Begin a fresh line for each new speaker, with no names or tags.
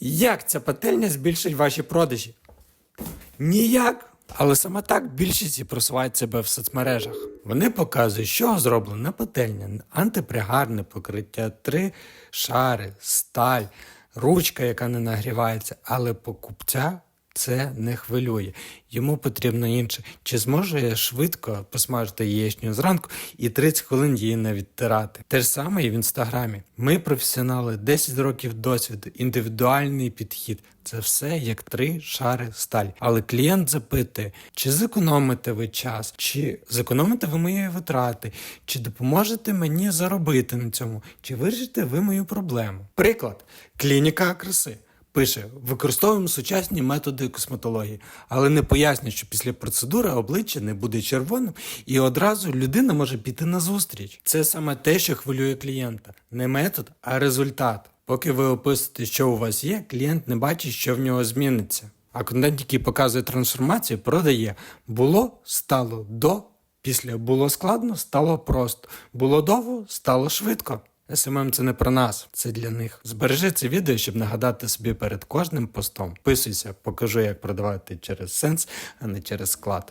Як ця пательня збільшить ваші продажі? Ніяк. Але саме так більшість і просувають себе в соцмережах. Вони показують, що зроблена пательня, антипригарне покриття, три шари, сталь, ручка, яка не нагрівається, але покупця це не хвилює. Йому потрібно інше. Чи зможе я швидко посмажити яєчню зранку і 30 хвилин її не відтирати? Те ж саме і в інстаграмі. Ми професіонали, 10 років досвіду, індивідуальний підхід. Це все як три шари сталі. Але клієнт запитує, чи зекономите ви час, чи зекономите ви мої витрати, чи допоможете мені заробити на цьому, чи вирішите ви мою проблему. Приклад: клініка краси. Пише, використовуємо сучасні методи косметології, але не пояснює, що після процедури обличчя не буде червоним, і одразу людина може піти на зустріч. Це саме те, що хвилює клієнта. Не метод, а результат. Поки ви описуєте, що у вас є, клієнт не бачить, що в нього зміниться. А контент, який показує трансформацію, продає. Було, стало до, після було складно, стало просто. Було довго, стало швидко. СММ це не про нас, це для них. Збережи це відео, щоб нагадати собі перед кожним постом. Писуйся, покажу, як продавати через сенс, а не через склад.